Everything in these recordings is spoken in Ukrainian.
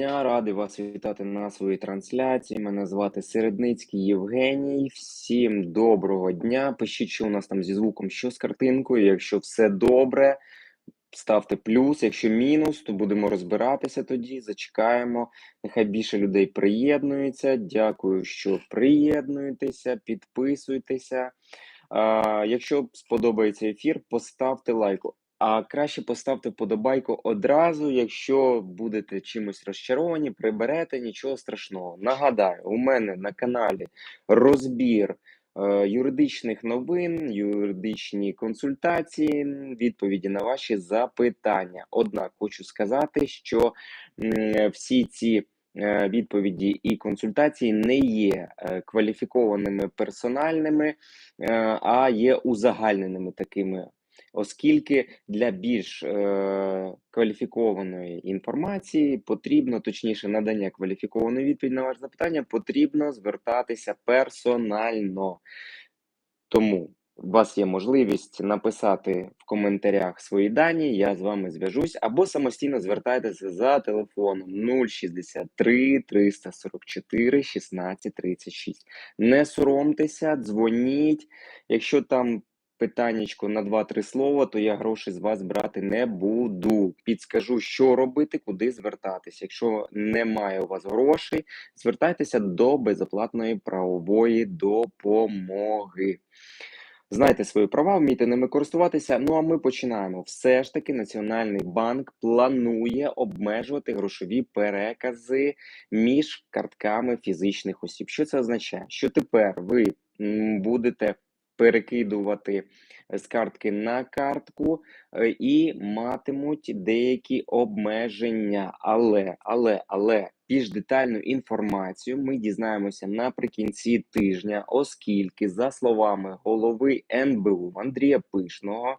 дня, радий вас вітати на своїй трансляції. Мене звати Середницький Євгеній. Всім доброго дня. Пишіть, що у нас там зі звуком, що з картинкою. Якщо все добре, ставте плюс. Якщо мінус, то будемо розбиратися тоді. Зачекаємо. Нехай більше людей приєднується. Дякую, що приєднуєтеся, підписуйтеся. А, Якщо сподобається ефір, поставте лайк. А краще поставте вподобайку одразу, якщо будете чимось розчаровані, приберете нічого страшного. Нагадаю, у мене на каналі розбір е, юридичних новин, юридичні консультації, відповіді на ваші запитання. Однак хочу сказати, що м, всі ці е, відповіді і консультації не є е, кваліфікованими персональними, е, а є узагальненими такими оскільки для більш е, кваліфікованої інформації потрібно, точніше, надання кваліфікованої відповіді на ваше запитання, потрібно звертатися персонально. Тому у вас є можливість написати в коментарях свої дані, я з вами зв'яжусь, або самостійно звертайтеся за телефоном 063 344 16 36. Не соромтеся, дзвоніть. Якщо там питаннячко на 2-3 слова, то я гроші з вас брати не буду. Підскажу, що робити, куди звертатись. Якщо немає у вас грошей, звертайтеся до безоплатної правової допомоги. Знайте свої права, вмійте ними користуватися. Ну а ми починаємо. Все ж таки, Національний банк планує обмежувати грошові перекази між картками фізичних осіб. Що це означає? Що тепер ви будете перекидувати з картки на картку е, і матимуть деякі обмеження. Але, але, але більш детальну інформацію ми дізнаємося наприкінці тижня, оскільки, за словами голови НБУ Андрія Пишного,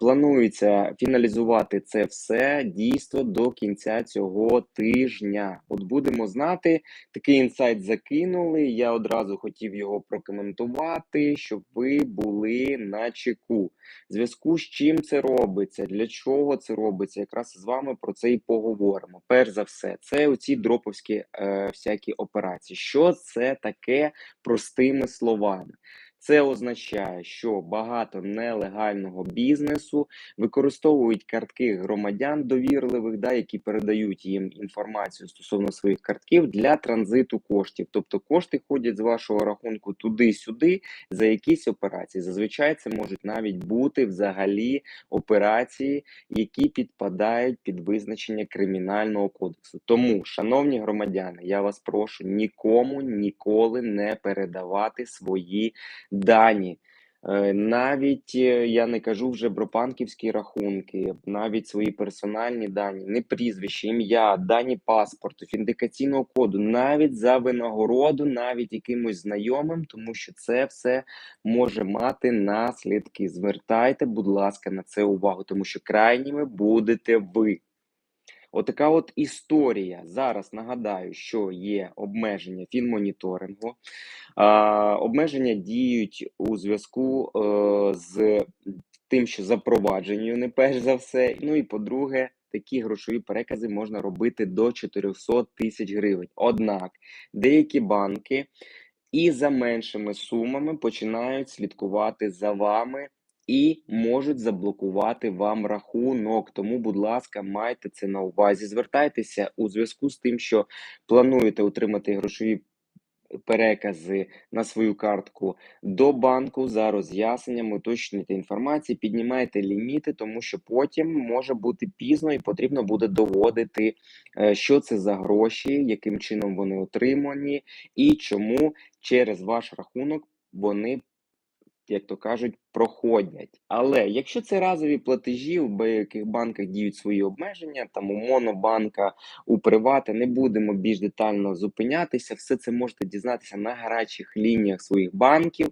планується фіналізувати це все дійство до кінця цього тижня. От будемо знати, такий інсайт закинули. Я одразу хотів його прокоментувати, щоб ви були на чеку. В Зв'язку з чим це робиться, для чого це робиться? Якраз з вами про це і поговоримо. Перш за все, це оці дроповські е, всякі операції. Що це таке простими словами? Це означає, що багато нелегального бізнесу використовують картки громадян довірливих, да, які передають їм інформацію стосовно своїх картків для транзиту коштів. Тобто кошти ходять з вашого рахунку туди-сюди за якісь операції. Зазвичай це можуть навіть бути взагалі операції, які підпадають під визначення кримінального кодексу. Тому, шановні громадяни, я вас прошу нікому ніколи не передавати свої дані. Е, навіть е, я не кажу вже про банківські рахунки, навіть свої персональні дані, не прізвище, ім'я, дані паспорту, індикаційного коду, навіть за винагороду, навіть якимось знайомим, тому що це все може мати наслідки. Звертайте, будь ласка, на це увагу, тому що крайніми будете ви. Отака от історія. Зараз нагадаю, що є обмеження фінмоніторингу. Обмеження діють у зв'язку е, з тим, що запровадженню, не перш за все. Ну і по-друге, такі грошові перекази можна робити до 400 тисяч гривень. Однак деякі банки і за меншими сумами починають слідкувати за вами і можуть заблокувати вам рахунок. Тому, будь ласка, майте це на увазі. Звертайтеся у зв'язку з тим, що плануєте отримати грошові. Перекази на свою картку до банку за роз'ясненням, уточнюйте інформації, піднімайте ліміти, тому що потім може бути пізно і потрібно буде доводити, е, що це за гроші, яким чином вони отримані, і чому через ваш рахунок вони як то кажуть, проходять. Але якщо це разові платежі, в деяких банках діють свої обмеження, там у Монобанка, у Привата, не будемо більш детально зупинятися. Все це можете дізнатися на гарячих лініях своїх банків,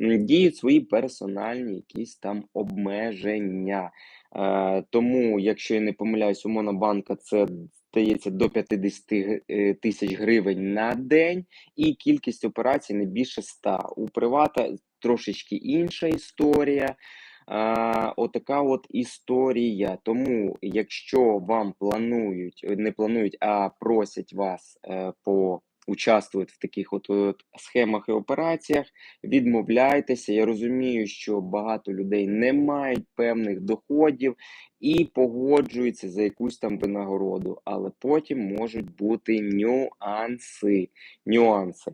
діють свої персональні якісь там обмеження. Е, Тому, якщо я не помиляюсь, у Монобанка це здається до 50 е, тисяч гривень на день, і кількість операцій не більше 100. У Привата трошечки інша історія. А, отака от історія. Тому, якщо вам планують, не планують, а просять вас е, по участвують в таких от, от схемах і операціях, відмовляйтеся. Я розумію, що багато людей не мають певних доходів і погоджуються за якусь там винагороду, але потім можуть бути нюанси. нюанси.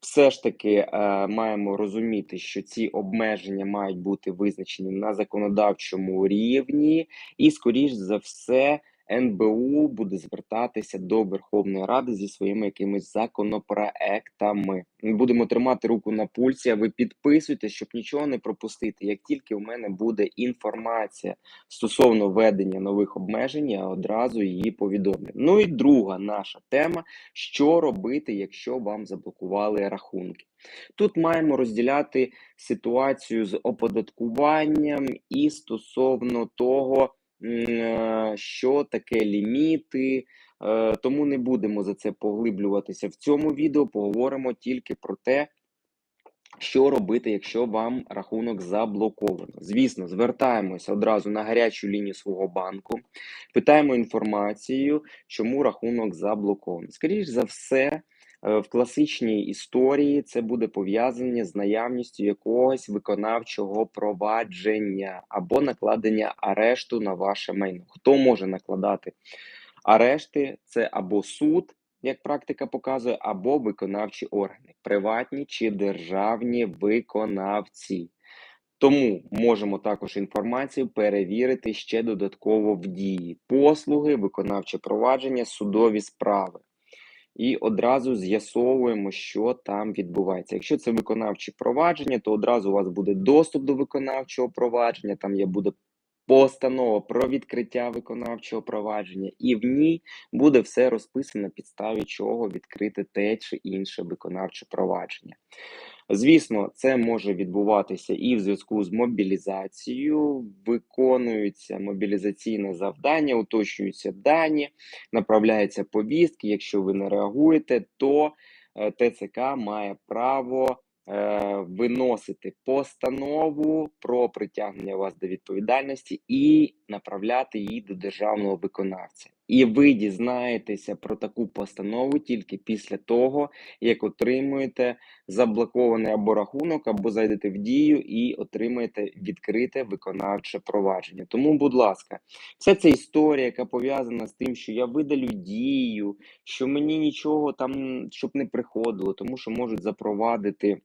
Все ж таки е, маємо розуміти, що ці обмеження мають бути визначені на законодавчому рівні, і, скоріш за все, НБУ буде звертатися до Верховної Ради зі своїми якимись законопроектами. Ми будемо тримати руку на пульсі. а Ви підписуйте, щоб нічого не пропустити. Як тільки у мене буде інформація стосовно введення нових обмежень, я одразу її повідомлю. Ну і друга наша тема: що робити, якщо вам заблокували рахунки. Тут маємо розділяти ситуацію з оподаткуванням і стосовно того. Е, що таке ліміти, е, тому не будемо за це поглиблюватися в цьому відео. Поговоримо тільки про те, що робити, якщо вам рахунок заблоковано. Звісно, звертаємося одразу на гарячу лінію свого банку, питаємо інформацію, чому рахунок заблокований. Скоріше за все. Е, в класичній історії це буде пов'язане з наявністю якогось виконавчого провадження або накладення арешту на ваше майно. Хто може накладати арешти? Це або суд, як практика показує, або виконавчі органи, приватні чи державні виконавці. Тому можемо також інформацію перевірити ще додатково в дії, послуги, виконавче провадження, судові справи і одразу з'ясовуємо, що там відбувається. Якщо це виконавче провадження, то одразу у вас буде доступ до виконавчого провадження. Там є буде постанова про відкриття виконавчого провадження, і в ній буде все розписано підставі чого відкрити те чи інше виконавче провадження. Звісно, це може відбуватися і в зв'язку з мобілізацією, виконується мобілізаційне завдання, уточнюються дані, направляються повістки. Якщо ви не реагуєте, то е, ТЦК має право Е, виносити постанову про притягнення вас до відповідальності і направляти її до державного виконавця. І ви дізнаєтеся про таку постанову тільки після того, як отримуєте заблокований або рахунок, або зайдете в дію і отримаєте відкрите виконавче провадження. Тому, будь ласка, вся ця історія, яка пов'язана з тим, що я видалю дію, що мені нічого там щоб не приходило, тому що можуть запровадити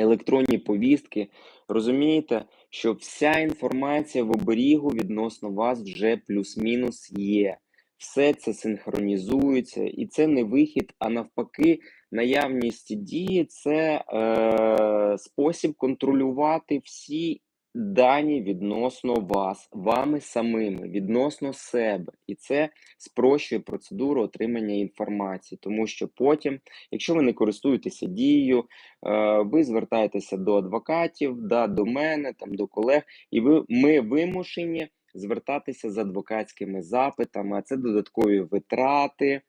електронні повістки, розумієте, що вся інформація в оберігу відносно вас вже плюс-мінус є. Все це синхронізується, і це не вихід, а навпаки, наявність дії це е, спосіб контролювати всі дані відносно вас, вами самими, відносно себе, і це спрощує процедуру отримання інформації, тому що потім, якщо ви не користуєтеся дією, е, ви звертаєтеся до адвокатів, до мене, там до колег, і ви ми вимушені звертатися з адвокатськими запитами, а це додаткові витрати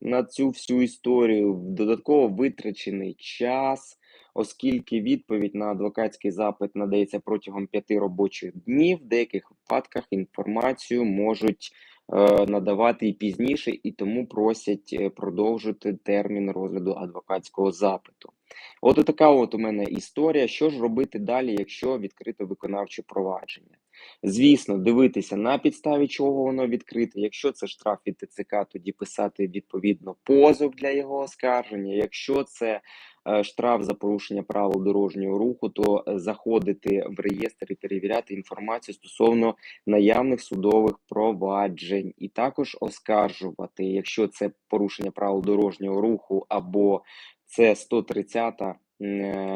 на цю всю історію, додатково витрачений час оскільки відповідь на адвокатський запит надається протягом п'яти робочих днів, в деяких випадках інформацію можуть е, надавати і пізніше, і тому просять е, продовжити термін розгляду адвокатського запиту. От така от у мене історія. Що ж робити далі, якщо відкрито виконавче провадження? Звісно, дивитися на підставі чого воно відкрите. Якщо це штраф від ТЦК, тоді писати відповідно позов для його оскарження. Якщо це штраф за порушення правил дорожнього руху, то е, заходити в реєстр і перевіряти інформацію стосовно наявних судових проваджень, і також оскаржувати, якщо це порушення правил дорожнього руху або це 130 Е,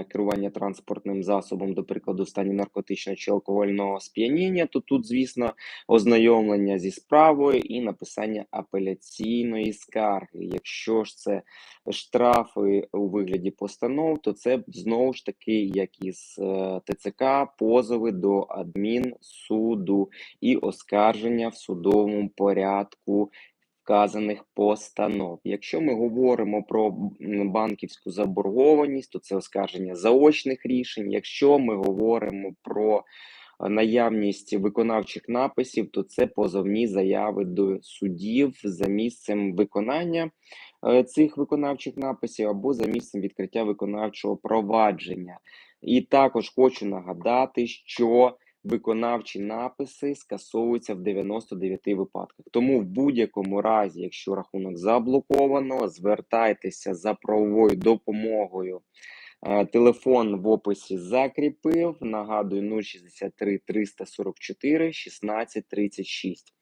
керування транспортним засобом, до прикладу, стані наркотичного чи алкогольного сп'яніння, то тут, звісно, ознайомлення зі справою і написання апеляційної скарги. Якщо ж це штрафи у вигляді постанов, то це знову ж таки, як із е, ТЦК, позови до адмінсуду і оскарження в судовому порядку вказаних постанов. Якщо ми говоримо про банківську заборгованість, то це оскарження заочних рішень. Якщо ми говоримо про наявність виконавчих написів, то це позовні заяви до судів за місцем виконання е, цих виконавчих написів або за місцем відкриття виконавчого провадження. І також хочу нагадати, що виконавчі написи скасовуються в 99 випадках. Тому в будь-якому разі, якщо рахунок заблоковано, звертайтеся за правовою допомогою. Е, Телефон в описі закріпив. Нагадую 063 344 16 36.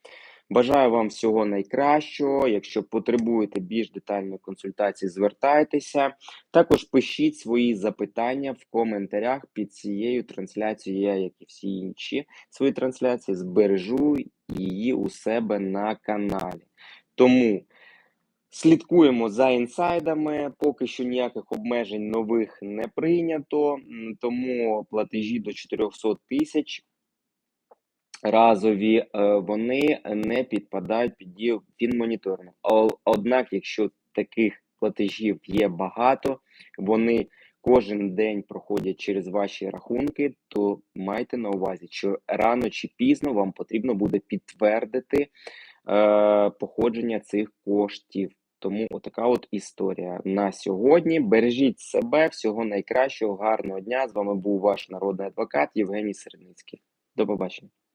Бажаю вам всього найкращого. Якщо потребуєте більш детальної консультації, звертайтеся. Також пишіть свої запитання в коментарях під цією трансляцією. Я, як і всі інші свої трансляції, збережу її у себе на каналі. Тому слідкуємо за інсайдами. Поки що ніяких обмежень нових не прийнято, тому платежі до 400 тисяч разові, е, вони не підпадають під дію фінмоніторингу. Однак, якщо таких платежів є багато, вони кожен день проходять через ваші рахунки, то майте на увазі, що рано чи пізно вам потрібно буде підтвердити е, походження цих коштів. Тому отака от історія на сьогодні. Бережіть себе, всього найкращого, гарного дня. З вами був ваш народний адвокат Євгеній Середницький. До побачення.